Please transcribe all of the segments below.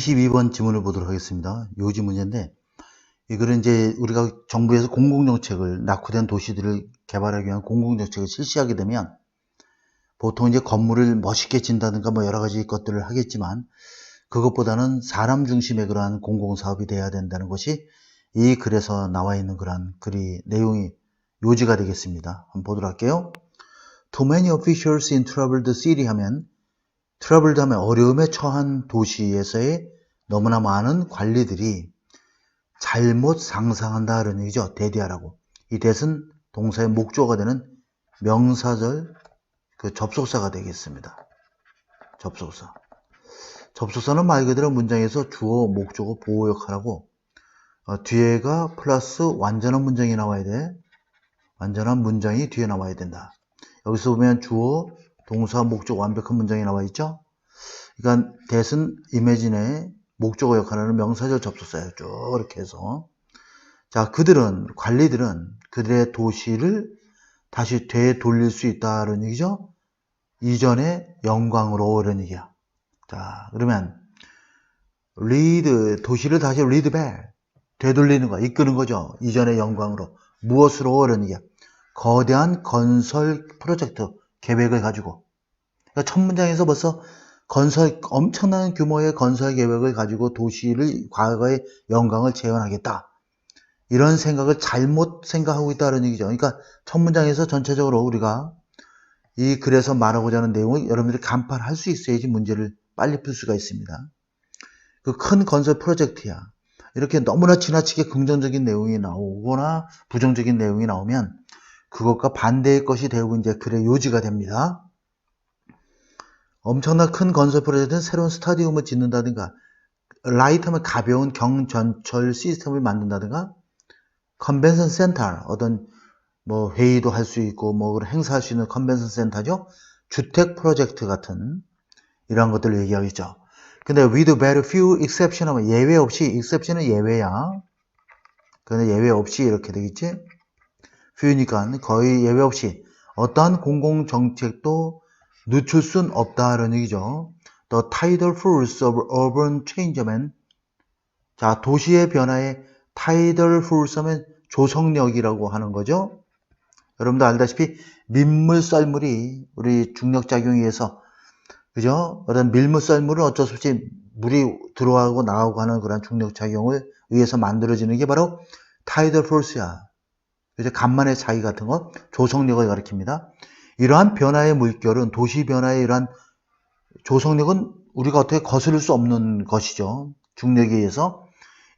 22번 지문을 보도록 하겠습니다. 요지 문제인데, 이거는 이제 우리가 정부에서 공공정책을, 낙후된 도시들을 개발하기 위한 공공정책을 실시하게 되면, 보통 이제 건물을 멋있게 짓는다든가 뭐 여러 가지 것들을 하겠지만, 그것보다는 사람 중심의 그러한 공공사업이 돼야 된다는 것이 이 글에서 나와 있는 그러한 글이, 내용이 요지가 되겠습니다. 한번 보도록 할게요. Too many officials in troubled city 하면 트러블드 하면 어려움에 처한 도시에서의 너무나 많은 관리들이 잘못 상상한다 그런 얘기죠. 대디하라고. 이 대은 동사의 목조가 되는 명사절 그 접속사가 되겠습니다. 접속사. 접속사는 말 그대로 문장에서 주어, 목조고 보호 역할하고 어, 뒤에가 플러스 완전한 문장이 나와야 돼. 완전한 문장이 뒤에 나와야 된다. 여기서 보면 주어, 동사, 목적 완벽한 문장이 나와 있죠? 그러니까 대은 이미진의 목적어 역할하는 명사절 접속사예요. 쭉 이렇게 해서. 자, 그들은, 관리들은 그들의 도시를 다시 되돌릴 수 있다는 얘기죠? 이전의 영광으로 이런 얘기야. 자, 그러면 리드, 도시를 다시 리드백, 되돌리는 거, 이끄는 거죠. 이전의 영광으로. 무엇으로 이런 얘기야. 거대한 건설 프로젝트, 계획을 가지고. 그러니까 첫 문장에서 벌써 건설, 엄청난 규모의 건설 계획을 가지고 도시를 과거의 영광을 재현하겠다. 이런 생각을 잘못 생각하고 있다는 얘기죠. 그러니까 첫 문장에서 전체적으로 우리가 이 글에서 말하고자 하는 내용을 여러분들이 간파할 수 있어야지 문제를 빨리 풀 수가 있습니다. 그 큰 건설 프로젝트야. 이렇게 너무나 지나치게 긍정적인 내용이 나오거나 부정적인 내용이 나오면 그것과 반대의 것이 되고 이제 글의 요지가 됩니다. 엄청난 큰 건설 프로젝트는 새로운 스타디움을 짓는다든가 라이트하면 가벼운 경전철 시스템을 만든다든가 컨벤션 센터 어떤 뭐 회의도 할 수 있고 뭐 행사할 수 있는 컨벤션 센터죠. 주택 프로젝트 같은 이러한 것들을 얘기하겠죠. 근데 with very few exception 하면 예외 없이 exception은 예외야. 근데 예외 없이 이렇게 되겠지 few니까 거의 예외 없이 어떠한 공공정책도 늦출 순 없다라는 얘기죠. The tidal force of urban change면 자 도시의 변화에 tidal force 하면 조성력이라고 하는 거죠. 여러분도 알다시피 민물 썰물이 우리 중력 작용에 의해서 그죠? 어떤 밀물 썰물은 어쩔 수 없이 물이 들어가고 나가고 하는 그런 중력 작용을 의해서 만들어지는 게 바로 tidal force야. 그죠? 간만의 차이 같은 거 조성력을 가리킵니다. 이러한 변화의 물결은 도시 변화의 이러한 조성력은 우리가 어떻게 거스를 수 없는 것이죠. 중력에 의해서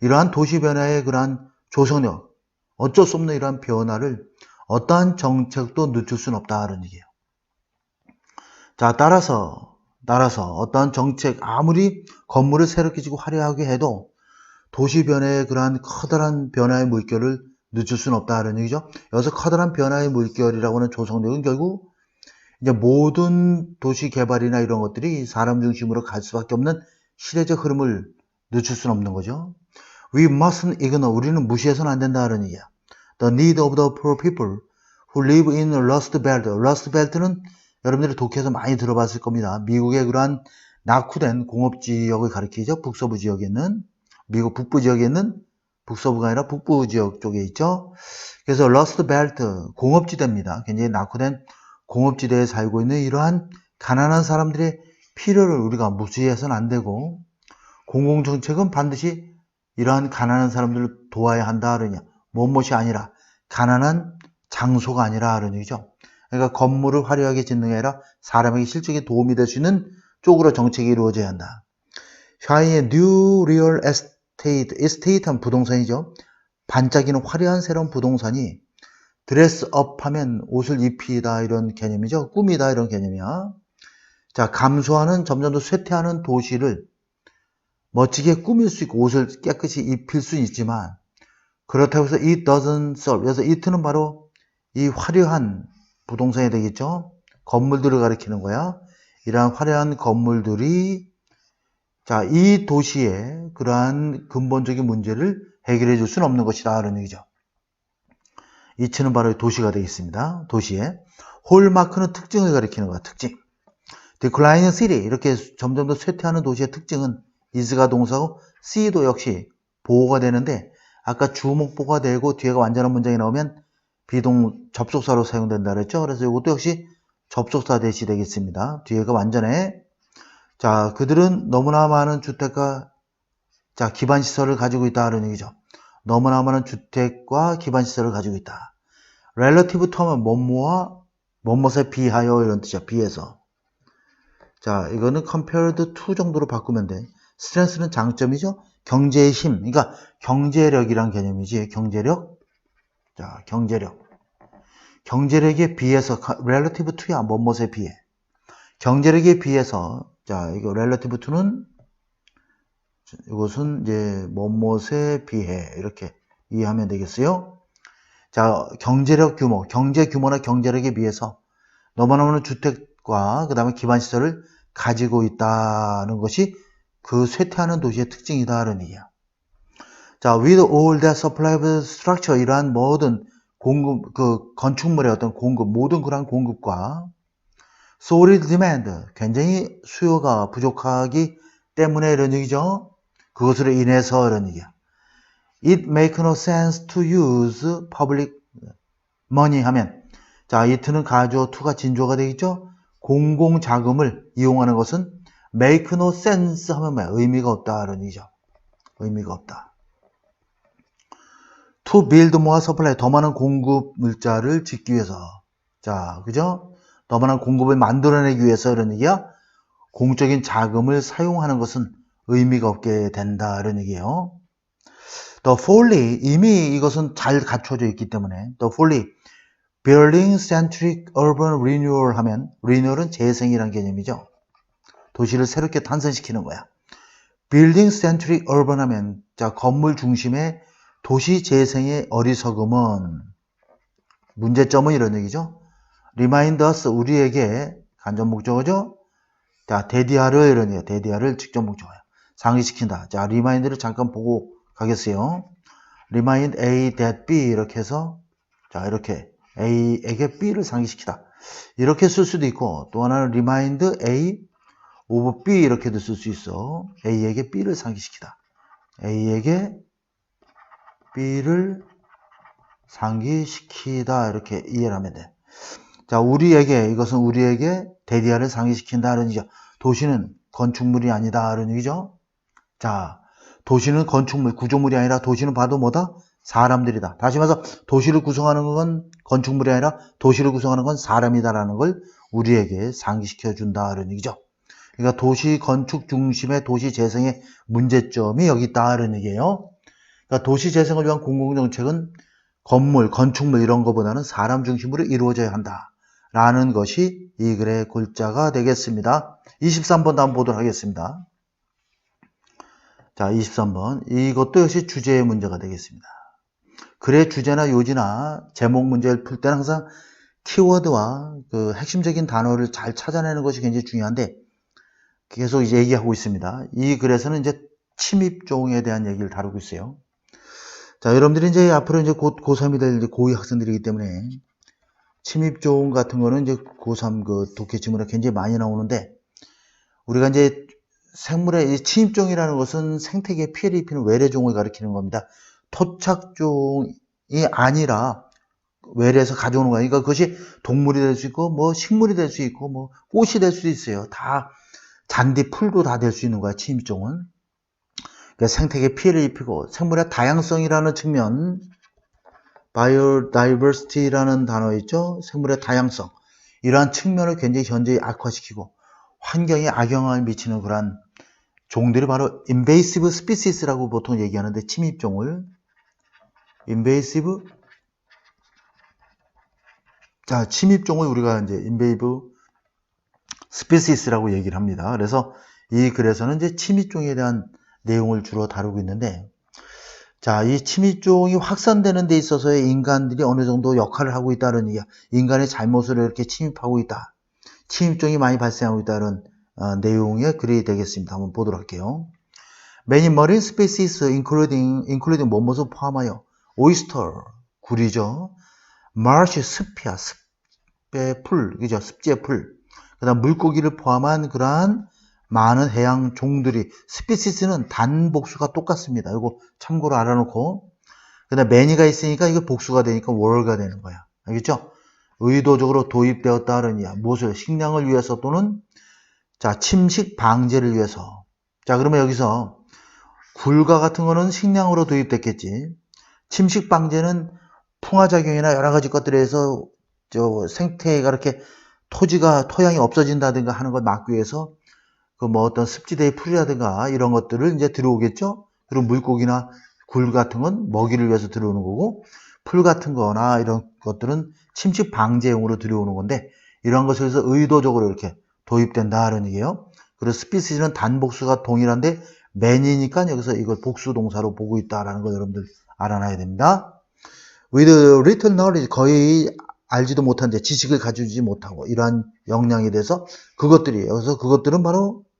이러한 도시 변화의 그러한 조성력, 어쩔 수 없는 이러한 변화를 어떠한 정책도 늦출 수는 없다는 얘기예요. 자, 따라서 따라서 어떠한 정책 아무리 건물을 새롭게 지고 화려하게 해도 도시 변화의 그러한 커다란 변화의 물결을 늦출 수는 없다는 얘기죠. 여기서 커다란 변화의 물결이라고 하는 조성력은 결국 이제 모든 도시 개발이나 이런 것들이 사람 중심으로 갈 수밖에 없는 시대적 흐름을 늦출 수는 없는 거죠. We mustn't ignore. 우리는 무시해서는 안 된다는 얘기야. The need of the poor people who live in Rust Belt. Rust Belt는 여러분들이 독해에서 많이 들어봤을 겁니다. 미국의 그러한 낙후된 공업 지역을 가리키죠. 북서부 지역에 있는 미국 북부 지역에 있는 북서부가 아니라 북부 지역 쪽에 있죠. 그래서 러스트 벨트 공업지대입니다. 굉장히 낙후된 공업지대에 살고 있는 이러한 가난한 사람들의 필요를 우리가 무시해서는 안 되고 공공정책은 반드시 이러한 가난한 사람들을 도와야 한다 그러냐 무엇이 아니라 가난한 장소가 아니라 그런 얘기죠 그러니까 건물을 화려하게 짓는 게 아니라 사람에게 실적에 도움이 될 수 있는 쪽으로 정책이 이루어져야 한다 샤이의 뉴 리얼 에스 테이트 에스테이트 한 부동산이죠 반짝이는 화려한 새로운 부동산이 드레스업 하면 옷을 입히다 이런 개념이죠. 꾸미다 이런 개념이야. 자, 감소하는 점점 더 쇠퇴하는 도시를 멋지게 꾸밀 수 있고 옷을 깨끗이 입힐 수 있지만 그렇다고 해서 it doesn't serve. 그래서 it는 바로 이 화려한 부동산이 되겠죠. 건물들을 가리키는 거야. 이러한 화려한 건물들이 자, 이 도시의 그러한 근본적인 문제를 해결해 줄 수는 없는 것이다. 이런 얘기죠. 이치는 바로 도시가 되겠습니다. 도시에 홀마크는 특징을 가리키는 거야. 특징. Declining city 이렇게 점점 더 쇠퇴하는 도시의 특징은 is가 동사고 see도 역시 보호가 되는데 아까 주목보가 되고 뒤에가 완전한 문장이 나오면 비동 접속사로 사용된다 그랬죠. 그래서 이것도 역시 접속사 대시 되겠습니다. 뒤에가 완전해. 자, 그들은 너무나 많은 주택과 자, 기반 시설을 가지고 있다는 얘기죠. 너무나 많은 주택과 기반 시설을 가지고 있다. relative 하면 뭐뭐와 뭐뭐에 비하여 이런 뜻이야. 비해서. 자, 이거는 compared to 정도로 바꾸면 돼. strength는 장점이죠. 경제의 힘. 그러니까 경제력이란 개념이지. 경제력. 자, 경제력. 경제력에 비해서 relative to야. 뭐뭐에 비해. 경제력에 비해서 자, 이거 relative to는 이것은 이제 뭐뭐에 비해 이렇게 이해하면 되겠어요. 자, 경제력 규모, 경제 규모나 경제력에 비해서 많은 주택과 그 다음에 기반 시설을 가지고 있다는 것이 그 쇠퇴하는 도시의 특징이다 라는 얘기야. 자, with all that supply of structure 이러한 모든 공급 그 건축물의 어떤 공급 모든 그러한 공급과 solid demand 굉장히 수요가 부족하기 때문에 이런 얘기죠. 그것으로 인해서 이런 얘기야. It make no sense to use public money 하면 자, it는 가조, to가 진조가 되겠죠? 공공 자금을 이용하는 것은 make no sense 하면 뭐야? 의미가 없다 이런 얘기죠. 의미가 없다. to build more supply 더 많은 공급 물자를 짓기 위해서 자, 그죠? 더 많은 공급을 만들어내기 위해서 이런 얘기야. 공적인 자금을 사용하는 것은 의미가 없게 된다 이런 얘기예요. The fully 이미 이것은 잘 갖춰져 있기 때문에 the fully building centric urban renewal 하면 renewal은 재생이란 개념이죠. 도시를 새롭게 탄생시키는 거야. building centric urban 하면 자 건물 중심의 도시 재생의 어리석음은 문제점은 이런 얘기죠. Remind us 우리에게 간접 목적어죠. 자 데디아를 이런 얘기야. 데디아를 직접 목적어야. 상기시킨다. 자 remind를 잠깐 보고 가겠어요. remind A that B 이렇게 해서 자 이렇게 A에게 B를 상기시키다. 이렇게 쓸 수도 있고 또 하나는 remind A of B 이렇게도 쓸 수 있어. A에게 B를 상기시키다. A에게 B를 상기시키다 이렇게 이해를 하면 돼. 자 우리에게 이것은 우리에게 데디아를 상기시킨다는 얘기죠. 도시는 건축물이 아니다라는 얘기죠. 자 도시는 건축물, 구조물이 아니라 도시는 봐도 뭐다? 사람들이다. 다시 말해서 도시를 구성하는 건 건축물이 아니라 도시를 구성하는 건 사람이다라는 걸 우리에게 상기시켜 준다는 얘기죠. 그러니까 도시 건축 중심의 도시 재생의 문제점이 여기 있다는 얘기예요. 그러니까 도시 재생을 위한 공공정책은 건물, 건축물 이런 것보다는 사람 중심으로 이루어져야 한다 라는 것이 이 글의 골자가 되겠습니다. 23번 다음 보도록 하겠습니다. 자, 23번. 이것도 역시 주제의 문제가 되겠습니다. 글의 주제나 요지나 제목 문제를 풀 때는 항상 키워드와 그 핵심적인 단어를 잘 찾아내는 것이 굉장히 중요한데 계속 이제 얘기하고 있습니다. 이 글에서는 이제 침입종에 대한 얘기를 다루고 있어요. 자, 여러분들이 이제 앞으로 이제 곧 고3이 될 고2 학생들이기 때문에 침입종 같은 거는 이제 고3 그 독해 지문에 굉장히 많이 나오는데 우리가 이제 생물의 침입종이라는 것은 생태계에 피해를 입히는 외래종을 가리키는 겁니다. 토착종이 아니라 외래에서 가져오는 거예요. 그러니까 그것이 동물이 될 수 있고, 뭐 식물이 될 수 있고, 뭐 꽃이 될 수도 있어요. 다 잔디, 풀도 다 될 수 있는 거야. 침입종은. 그러니까 생태계에 피해를 입히고 생물의 다양성이라는 측면, biodiversity라는 단어 있죠. 생물의 다양성. 이러한 측면을 굉장히 현재 악화시키고 환경에 악영향을 미치는 그러한 종들이 바로 invasive species라고 보통 얘기하는데 침입종을 invasive 자 침입종을 우리가 이제 invasive species라고 얘기를 합니다. 그래서 이 글에서는 이제 침입종에 대한 내용을 주로 다루고 있는데 자, 이 침입종이 확산되는 데 있어서의 인간들이 어느 정도 역할을 하고 있다는 얘기야. 인간의 잘못을 이렇게 침입하고 있다. 침입종이 많이 발생하고 있다는 어, 내용의 글이 되겠습니다. 한번 보도록 할게요. Many marine species, including, including 뭐뭐을 포함하여 오이스터, 굴이죠. marsh, 습이야, 습의 풀, 그죠? 습지의 풀. 그 다음 물고기를 포함한 그러한 많은 해양 종들이 스피시스는 단 복수가 똑같습니다. 이거 참고로 알아놓고 근데 매니가 있으니까 이거 복수가 되니까 월가 되는 거야. 알겠죠? 의도적으로 도입되었다는 이야. 무엇을 식량을 위해서 또는 자 침식 방제를 위해서. 자 그러면 여기서 굴과 같은 거는 식량으로 도입됐겠지. 침식 방제는 풍화작용이나 여러 가지 것들에 의해서 저 생태가 이렇게 토지가 토양이 없어진다든가 하는 걸 막기 위해서 그 뭐 어떤 습지대의 풀이라든가 이런 것들을 이제 들어오겠죠. 그리고 물고기나 굴 같은 건 먹이를 위해서 들어오는 거고 풀 같은 거나 이런 것들은 침식 방제용으로 들어오는 건데 이런 것에 서 의도적으로 이렇게 도입된다는 얘기예요. 그래서 스피시는 단복수가 동일한데 맨이니까 여기서 이걸 복수 동사로 보고 있다라는 거 여러분들 알아놔야 됩니다. with little knowledge 거의 알지도 못한 데 지식을 가지지 못하고 이러한 역량에 대해서 그것들이 여기서 그것들은 바로 이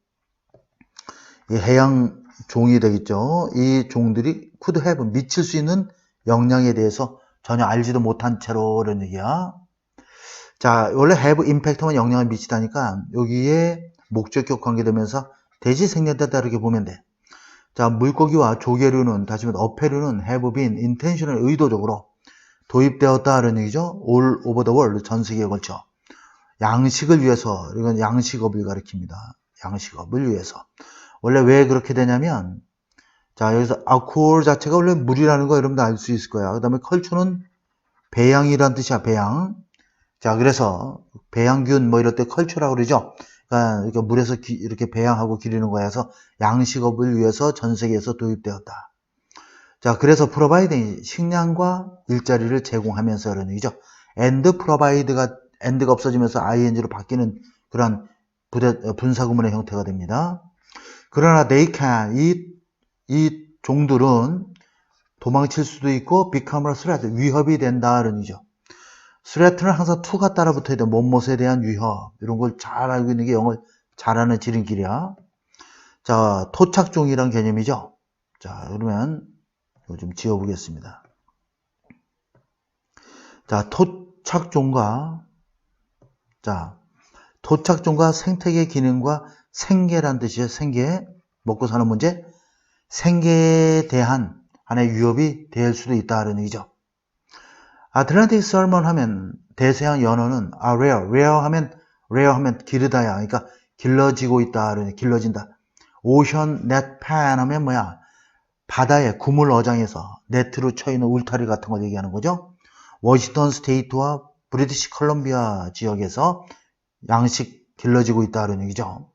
해양 종이 되겠죠. 이 종들이 could have 미칠 수 있는 역량에 대해서 전혀 알지도 못한 채로 그런 얘기야. 자, 원래 have impact만 영향을 미치다니까 여기에 목적격 관계되면서 대시 생략에 따르게 보면 돼. 자, 물고기와 조개류는 다시 말해 어패류는 have been intentional 의도적으로 도입되었다는 얘기죠. all over the world 전 세계에 걸쳐 양식을 위해서 이건 양식업을 가리킵니다. 양식업을 위해서 원래 왜 그렇게 되냐면 자 여기서 alcohol 자체가 원래 물이라는 거 여러분도 알 수 있을 거야. 그 다음에 컬처는 배양이란 뜻이야. 배양. 자 그래서 배양균 뭐 이럴 때 컬처라고 그러죠. 그러니까 물에서 기- 이렇게 배양하고 기르는 거여서 양식업을 위해서 전 세계에서 도입되었다. 자, 그래서 프로바이딩 식량과 일자리를 제공하면서 이런 얘기죠. and provide가 and가 없어지면서 ing로 바뀌는 그런 분사구문의 형태가 됩니다. 그러나 can 이, 이 종들은 도망칠 수도 있고 a threat 위협이 된다는 얘기죠. threat는 항상 to가 따라 붙어야 돼. 못못에 대한 위협 이런 걸 잘 알고 있는 게 영어를 잘하는 지름길이야. 자, 토착종이란 개념이죠. 자, 그러면 이거 좀 지워보겠습니다. 자, 토착종과 자, 토착종과 생태계 기능과 생계란 뜻이에요. 생계, 먹고 사는 문제, 생계에 대한 하나의 위협이 될 수도 있다는 얘기죠. 아틀란틱 설먼 하면 대서양 연어는 아 rare, rare 하면 rare 하면 기르다야. 그러니까 길러지고 있다. 그러니 길러진다. 오션 넷판 하면 뭐야? 바다에 구물 어장에서 네트로 쳐 있는 울타리 같은 거 얘기하는 거죠. 워싱턴 스테이트와 브리티시 컬럼비아 지역에서 양식 길러지고 있다는 얘기죠.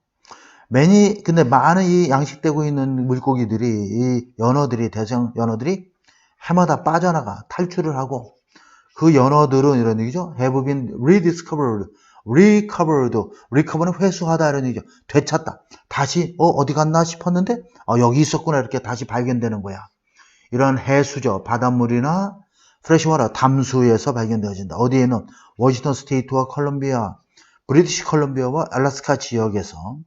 매니 근데 많은 이 양식되고 있는 물고기들이 이 연어들이 대성 연어들이 해마다 빠져나가 탈출을 하고 그 연어들은 이런 얘기죠. have been rediscovered, recovered, recover는 회수하다 이런 얘기죠. 되찾다. 다시 어 어디 갔나 싶었는데 어, 여기 있었구나 이렇게 다시 발견되는 거야. 이런 해수죠. 바닷물이나 프레시워터 담수에서 발견되어진다. 어디에는 워싱턴 스테이트와 컬럼비아, 브리티시 컬럼비아와 알라스카 지역에서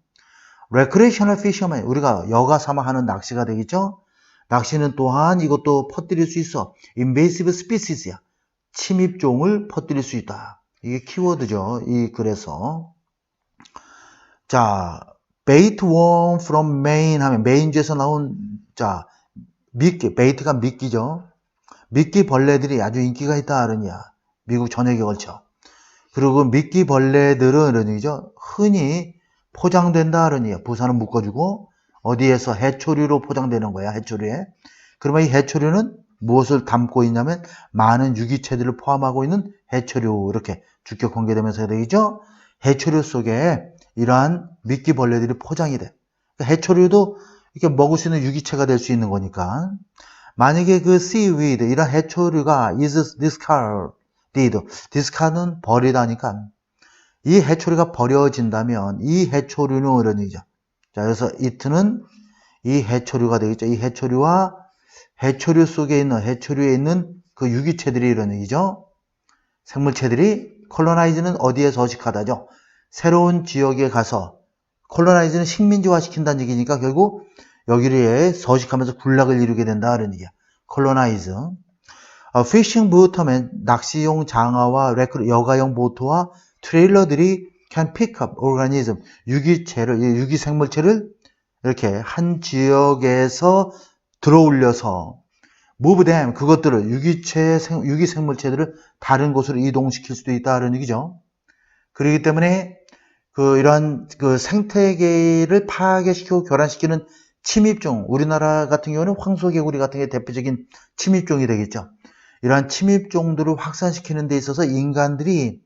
레크레이셔널 피셔맨 우리가 여가 삼아 하는 낚시가 되겠죠. 낚시는 또한 이것도 퍼뜨릴 수 있어. invasive species야. 침입종을 퍼뜨릴 수 있다. 이게 키워드죠. 이 글에서. 자, bait worm from Maine 하면 메인주에서 나온 자 미끼, 베이트가 미끼죠. 미끼 벌레들이 아주 인기가 있다 하느냐. 미국 전역에 걸쳐. 그리고 미끼 벌레들은 이런 얘기죠. 흔히 포장된다 하느냐. 부산은 묶어주고 어디에서 해초류로 포장되는 거야. 해초류에. 그러면 이 해초류는 무엇을 담고 있냐면 많은 유기체들을 포함하고 있는 해초류 이렇게 주격 관계되면서 되겠죠. 해초류 속에 이러한 미끼 벌레들이 포장이 돼. 그러니까 해초류도 이렇게 먹을 수 있는 유기체가 될 수 있는 거니까. 만약에 그 seaweed 이런 해초류가 is discarded, discard는 버리다니까 이 해초류가 버려진다면 이 해초류는 이런 얘기죠. 자, 그래서 it는 이 해초류가 되겠죠. 이 해초류와 해초류 속에 있는 해초류에 있는 그 유기체들이 이런 얘기죠. 생물체들이 콜로나이즈는 어디에 서식하다죠. 새로운 지역에 가서 콜로나이즈는 식민지화 시킨다는 얘기니까 결국 여기에 서식하면서 군락을 이루게 된다는 얘기야. 콜로나이즈. 어, 피싱 보트면 낚시용 장어와 레크, 여가용 보트와 트레일러들이 can pick up organism 유기체를 이 유기생물체를 이렇게 한 지역에서 들어올려서 move them 그것들을 유기체 생- 유기생물체들을 다른 곳으로 이동시킬 수도 있다는 얘기죠. 그렇기 때문에 그 이러한 그 생태계를 파괴시키고 교란시키는 침입종 우리나라 같은 경우는 황소개구리 같은 게 대표적인 침입종이 되겠죠. 이러한 침입종들을 확산시키는 데 있어서 인간들이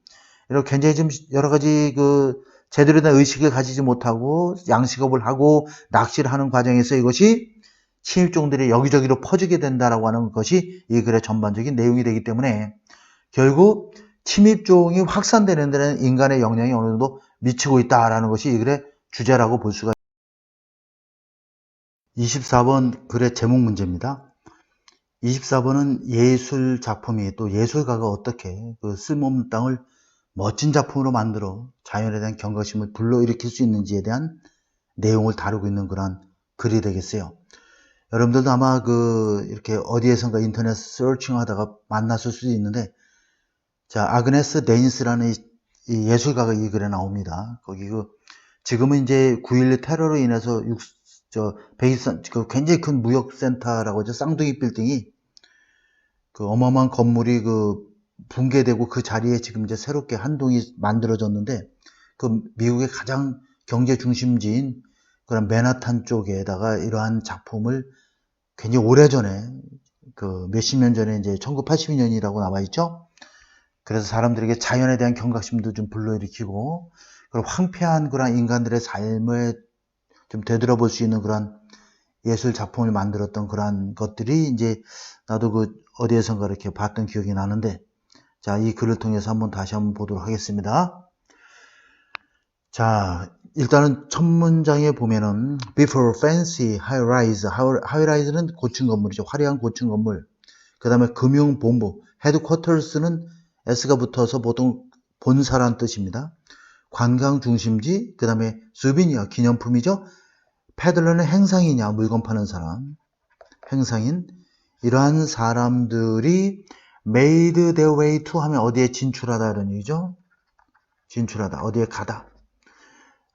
이렇게 굉장히 좀 여러 가지 그 제대로 된 의식을 가지지 못하고 양식업을 하고 낚시를 하는 과정에서 이것이 침입종들이 여기저기로 퍼지게 된다라고 하는 것이 이 글의 전반적인 내용이 되기 때문에 결국 침입종이 확산되는 데는 인간의 영향이 어느 정도 미치고 있다라는 것이 이 글의 주제라고 볼 수가 24번 글의 제목 문제입니다. 24번은 예술 작품이 또 예술가가 어떻게 그 쓸모없는 땅을 멋진 작품으로 만들어 자연에 대한 경각심을 불러일으킬 수 있는지에 대한 내용을 다루고 있는 그런 글이 되겠어요. 여러분들도 아마 그 이렇게 어디에선가 인터넷 서칭 하다가 만났을 수도 있는데 자 아그네스 데인스라는 이- 이 예술가가 이 글에 나옵니다. 거기 그 지금은 이제 9.11 테러로 인해서 육, 저 베이스 그 굉장히 큰 무역센터라고 하죠 쌍둥이 빌딩이 그 어마어마한 건물이 그 붕괴되고 그 자리에 지금 이제 새롭게 한 동이 만들어졌는데 그 미국의 가장 경제 중심지인 그런 맨하탄 쪽에다가 이러한 작품을 굉장히 오래전에 그 몇십 년 전에 이제 1982년이라고 나와 있죠. 그래서 사람들에게 자연에 대한 경각심도 좀 불러일으키고 그런 황폐한 그런 인간들의 삶을 좀 되돌아볼 수 있는 그런 예술 작품을 만들었던 그런 것들이 이제 나도 그 어디에선가 이렇게 봤던 기억이 나는데 자, 이 글을 통해서 한번 다시 한번 보도록 하겠습니다. 자, 일단은 첫 문장에 보면은 before fancy high rise, high rise는 고층 건물이죠. 화려한 고층 건물. 그 다음에 금융본부, headquarters는 S가 붙어서 보통 본사란 뜻입니다. 관광 중심지, 그 다음에 수비니어, 기념품이죠. 패들러는 행상이냐, 물건 파는 사람. 행상인. 이러한 사람들이 made their way to 하면 어디에 진출하다 이런 얘기죠. 진출하다. 어디에 가다.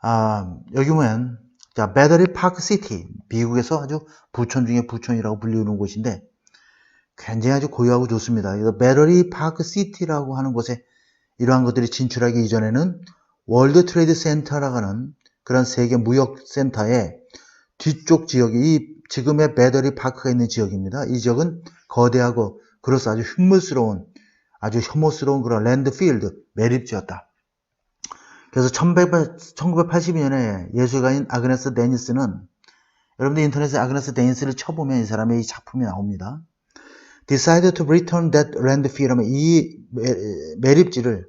아, 여기 보면 자, 배터리 파크 시티. 미국에서 아주 부촌 중에 부촌이라고 불리는 곳인데 굉장히 아주 고유하고 좋습니다. 그래서 배터리 파크 시티라고 하는 곳에 이러한 것들이 진출하기 이전에는 월드 트레이드 센터라고 하는 그런 세계 무역 센터의 뒤쪽 지역이 이 지금의 배터리 파크가 있는 지역입니다. 이 지역은 거대하고 그래서 아주 흉물스러운 아주 혐오스러운 그런 랜드필드 매립지였다. 그래서 1982년에 예술가인 아그네스 데니스는 여러분들 인터넷에 아그네스 데니스를 쳐보면 이 사람의 이 작품이 나옵니다. decided to return that landfill 하면 이 매- 매립지를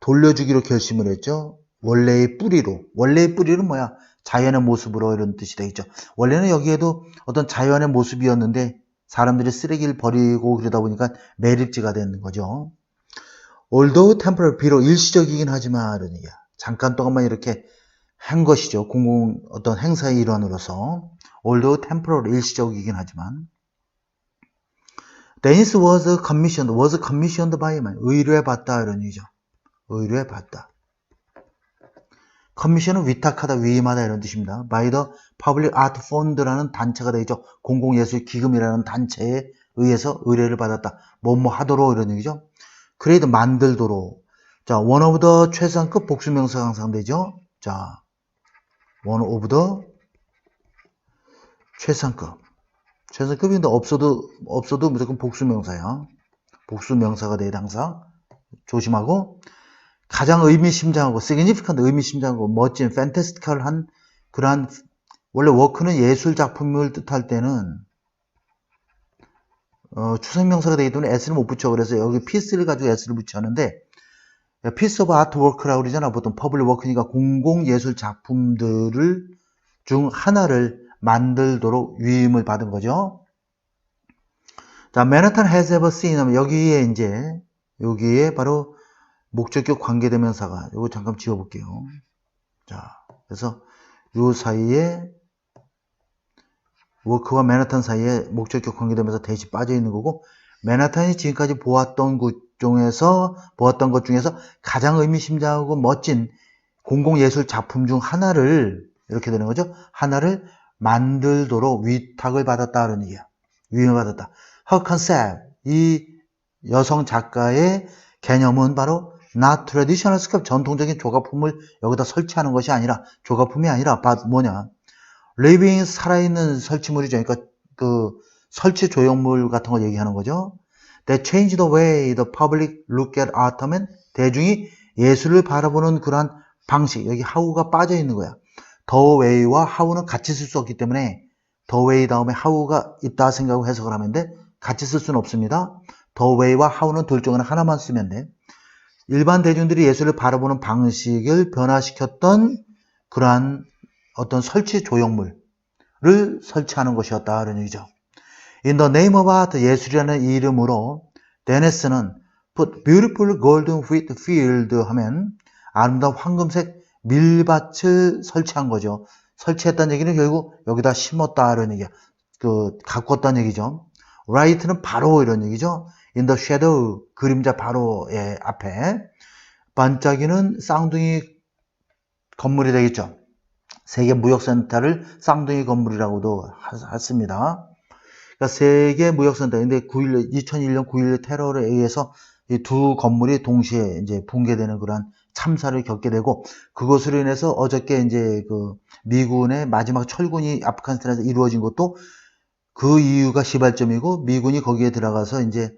돌려주기로 결심을 했죠. 원래의 뿌리로. 원래의 뿌리는 뭐야? 자연의 모습으로 이런 뜻이 되겠죠. 원래는 여기에도 어떤 자연의 모습이었는데 사람들이 쓰레기를 버리고 그러다 보니까 매립지가 되는 거죠. although temporary 비록 일시적이긴 하지만. 잠깐 동안만 이렇게 한 것이죠. 공공 어떤 행사의 일환으로서 although temporary 일시적이긴 하지만 Dennis was commissioned, was commissioned by 만 의뢰 받다 이런 얘기죠. 의뢰 받다. 커미션은 위탁하다, 위임하다 이런 뜻입니다. by the Public Art Fund라는 단체가 되겠죠. 공공예술 기금이라는 단체에 의해서 의뢰를 받았다. 뭐뭐 하도록 이런 얘기죠. 그레이드 만들도록. 자, one of the 최상급 복수명사가 항상 되죠. 자, one of the 최상급. 최상급인데 없어도 없어도 무조건 복수명사야. 복수명사가 돼야 돼, 항상 조심하고 가장 의미심장하고 significant 의미심장하고 멋진 fantastical한 그러한 원래 워크는 예술 작품을 뜻할 때는 어, 추상명사가 되기 때문에 s를 못 붙여 그래서 여기 piece를 가지고 s를 붙였는데 piece of artwork라고 그러잖아 보통 public work니까 공공 예술 작품들을 중 하나를 만들도록 위임을 받은 거죠. 자, Manhattan has ever seen 여기에 이제 여기에 바로 목적격 관계대명사가 이거 잠깐 지워볼게요. 자, 그래서 요 사이에 워크와 맨하탄 사이에 목적격 관계대명사 대시 빠져 있는 거고 맨하탄이 지금까지 보았던 것 중에서 보았던 것 중에서 가장 의미심장하고 멋진 공공예술 작품 중 하나를 이렇게 되는 거죠. 하나를 만들도록 위탁을 받았다는 얘기야. 위임을 받았다. Concept, 이 여성 작가의 개념은 바로 not traditional sculpture, 전통적인 조각품을 여기다 설치하는 것이 아니라 조각품이 아니라 뭐냐? Living 살아있는 설치물이죠. 그러니까 그 설치 조형물 같은 거 얘기하는 거죠. That change the way the public look at art 하면 대중이 예술을 바라보는 그러한 방식 여기 how가 빠져 있는 거야. the way와 how는 같이 쓸 수 없기 때문에 the way 다음에 how가 있다 생각하고 해석을 하면 돼. 같이 쓸 수는 없습니다. the way와 how는 둘 중에 하나만 쓰면 돼. 일반 대중들이 예술을 바라보는 방식을 변화시켰던 그러한 어떤 설치 조형물을 설치하는 것이었다. 이런 얘기죠. In the name of art, 예술이라는 이름으로 데네스는 put beautiful golden wheat field 하면 아름다운 황금색 밀밭을 설치한 거죠. 설치했다는 얘기는 결국 여기다 심었다 이런 얘기야. 그 가꿨다는 얘기죠. right는 바로 이런 얘기죠. in the shadow 그림자 바로의 앞에 반짝이는 쌍둥이 건물이 되겠죠. 세계 무역센터를 쌍둥이 건물이라고도 하- 했습니다. 그러니까 세계 무역센터 근데 9일 2001년 9.11 테러에 의해서 이 두 건물이 동시에 이제 붕괴되는 그러한 참사를 겪게 되고 그것으로 인해서 어저께 이제 그 미군의 마지막 철군이 아프가니스탄에서 이루어진 것도 그 이유가 시발점이고 미군이 거기에 들어가서 이제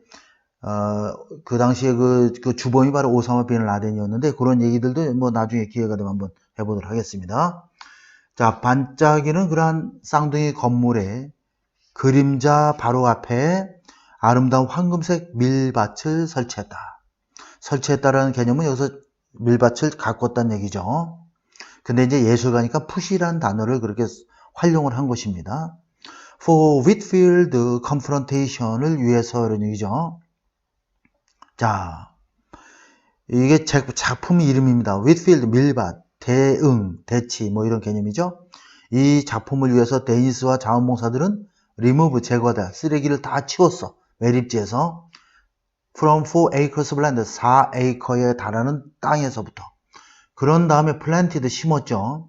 어, 그 당시에 그, 그 주범이 바로 오사마 빈 라덴이었는데 그런 얘기들도 뭐 나중에 기회가 되면 한번 해보도록 하겠습니다. 자, 반짝이는 그러한 쌍둥이 건물에 그림자 바로 앞에 아름다운 황금색 밀밭을 설치했다. 설치했다라는 개념은 여기서 밀밭을 가꿨다는 얘기죠. 근데 이제 예술가니까 푸시라는 단어를 그렇게 활용을 한 것입니다. For Whitfield confrontation을 위해서 이런 얘기죠. 자, 이게 작- 작품 이름입니다. Whitfield 밀밭, 대응, 대치 뭐 이런 개념이죠. 이 작품을 위해서 데니스와 자원봉사들은 remove 제거다. 쓰레기를 다 치웠어. 매립지에서 from 4 acres land 4에이커에 달하는 땅에서부터 그런 다음에 planted 심었죠.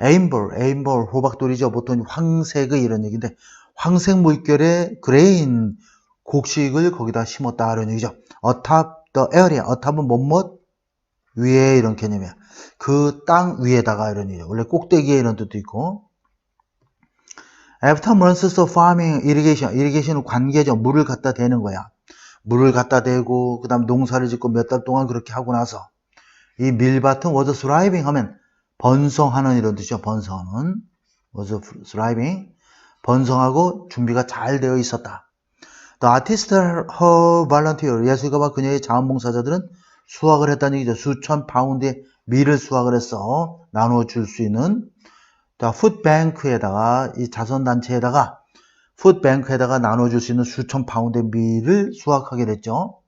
에임볼, 에임볼 호박돌이죠. 보통 황색의 이런 얘기인데 황색 물결의 그레인 곡식을 거기다 심었다 이런 얘기죠. atop the area, atop은 뭐뭐 위에 이런 개념이야. 그 땅 위에다가 이런 얘기죠. 원래 꼭대기에 이런 뜻도 있고 After months of farming, irrigation, irrigation은 관계죠. 물을 갖다 대는 거야. 물을 갖다 대고 그 다음 농사를 짓고 몇 달 동안 그렇게 하고 나서 이 밀밭은 was thriving 하면 번성하는 이런 뜻이죠. 번성은 was thriving 번성하고 준비가 잘 되어 있었다. The artist, her volunteer, 예술가와 그녀의 자원봉사자들은 수확을 했다는 얘기죠. 수천 파운드의 밀을 수확을 해서 나누어 줄 수 있는 자, 풋뱅크에다가 이 자선단체에다가 풋뱅크에다가 나눠 줄 수 있는 수천 파운드의 밀을 수확하게 됐죠.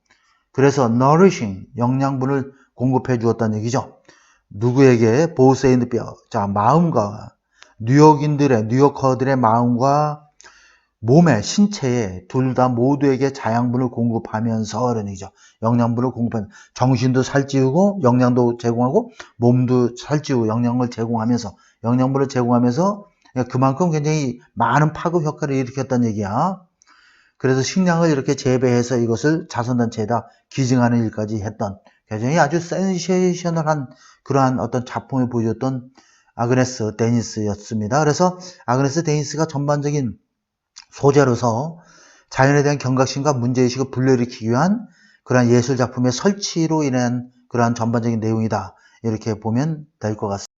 그래서 nourishing 영양분을 공급해 주었다는 얘기죠. 누구에게 보세인드 뼈. 자, 마음과 뉴욕인들의 뉴요커들의 마음과 몸의 신체에 둘 다 모두에게 자양분을 공급하면서 얘기죠. 영양분을 공급하는 정신도 살찌우고 영양도 제공하고 몸도 살찌우고 영양을 제공하면서 영양분을 제공하면서 그만큼 굉장히 많은 파급 효과를 일으켰다는 얘기야. 그래서 식량을 이렇게 재배해서 이것을 자선단체에다 기증하는 일까지 했던 굉장히 아주 센세이셔널한 그러한 어떤 작품을 보여줬던 아그네스 데니스였습니다. 그래서 아그네스 데니스가 전반적인 소재로서 자연에 대한 경각심과 문제의식을 불러일으키기 위한 그러한 예술 작품의 설치로 인한 그러한 전반적인 내용이다. 이렇게 보면 될 것 같습니다.